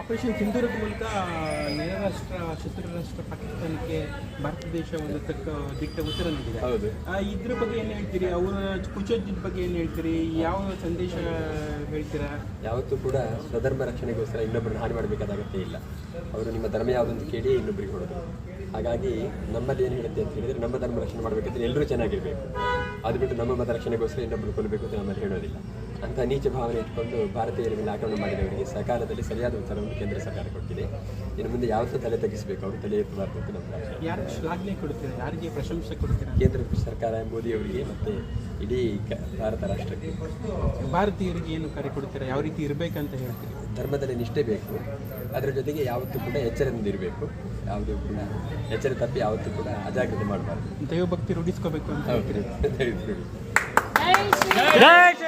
Operation ಸಿಂಧೂರದ ಮೂಲಕ ನೆರೆ ರಾಷ್ಟ್ರ ಶತ್ರು ರಾಷ್ಟ್ರ ಪಾಕಿಸ್ತಾನಕ್ಕೆ ಭಾರತ ದೇಶ ಒಂದು ತಕ್ಕ ದಿಟ್ಟ ಉತ್ತರ ನೀಡಿದೆ. ಇದ್ರ ಬಗ್ಗೆ ಏನು ಹೇಳ್ತೀರಿ? ಅವರ ಕುಚೋದ್ಯದ ಬಗ್ಗೆ ಏನು ಹೇಳ್ತೀರಿ? ಯಾವ ಸಂದೇಶ ಹೇಳ್ತೀರಾ? ಯಾವತ್ತೂ ಕೂಡ ಸ್ವಧರ್ಮ ರಕ್ಷಣೆಗೋಸ್ಕರ ಇನ್ನೊಬ್ಬರನ್ನ ಹಾನಿ ಮಾಡಬೇಕಾದ ಅಗತ್ಯ ಇಲ್ಲ. ಅವರು ನಿಮ್ಮ ಧರ್ಮ ಯಾವುದಂತ ಕೇಳಿ ಇನ್ನೊಬ್ಬರಿಗೆ ಹೊಡೋದು ಹಾಗಾಗಿ ನಮ್ಮಲ್ಲಿ ಏನು ಹೇಳುತ್ತೆ ಅಂತ ಹೇಳಿದರೆ ನಮ್ಮ ಧರ್ಮ ರಕ್ಷಣೆ ಮಾಡಬೇಕಂದ್ರೆ ಎಲ್ಲರೂ ಚೆನ್ನಾಗಿರಬೇಕು. ಅದು ಬಿಟ್ಟು ನಮ್ಮ ಮತ ರಕ್ಷಣೆಗೋಸ್ಕರ ಇನ್ನೊಬ್ಬರು ಕೊಲ್ಲಬೇಕು ಅಂತ ನಮ್ಮಲ್ಲಿ ಹೇಳೋದಿಲ್ಲ. ಅಂತ ನೀಚ ಭಾವನೆ ಇಟ್ಕೊಂಡು ಭಾರತೀಯರ ಮೇಲೆ ಆಕ್ರಮಣ ಮಾಡಿದವರಿಗೆ ಸಕಾಲದಲ್ಲಿ ಸರಿಯಾದ ಉತ್ತರವನ್ನು ಕೇಂದ್ರ ಸರ್ಕಾರ ಕೊಟ್ಟಿದೆ. ಇನ್ನು ಮುಂದೆ ಯಾವತ್ತೂ ತಲೆ ತಗ್ಗಿಸಬೇಕು ಅವರು ತಲೆ ಎತ್ತಬಾರ್ದು ಅಂತ ನಮ್ಮ. ಯಾರಿಗೆ ಶ್ಲಾಘನೆ ಕೊಡ್ತೀರಾ ಯಾರಿಗೆ ಪ್ರಶಂಸೆ ಕೊಡ್ತೀರಾ ಕೇಂದ್ರ ಸರ್ಕಾರ ಮೋದಿಯವರಿಗೆ ಮತ್ತು ಇಡೀ ಕ- ಭಾರತ ರಾಷ್ಟ್ರಕ್ಕೆ. ಭಾರತೀಯರಿಗೆ ಏನು ಕರೆ ಕೊಡ್ತೀರಾ ಯಾವ ರೀತಿ ಇರಬೇಕಂತ ಹೇಳ್ತೀರಿ? ಧರ್ಮದಲ್ಲಿ ನಿಷ್ಠೆ ಬೇಕು. ಅದರ ಜೊತೆಗೆ ಯಾವತ್ತೂ ಕೂಡ ಎಚ್ಚರದಿಂದ ಇರಬೇಕು ಯಾವುದೂ ಕೂಡ ಎಚ್ಚರ ತಪ್ಪಿ ಯಾವತ್ತೂ ಕೂಡ ಅಜಾಗ್ರತೆ ಮಾಡಬಾರ್ದು. ದೈವಭಕ್ತಿ ರೂಢಿಸ್ಕೋಬೇಕು ಅಂತ ಹೇಳ್ತೀರಿ?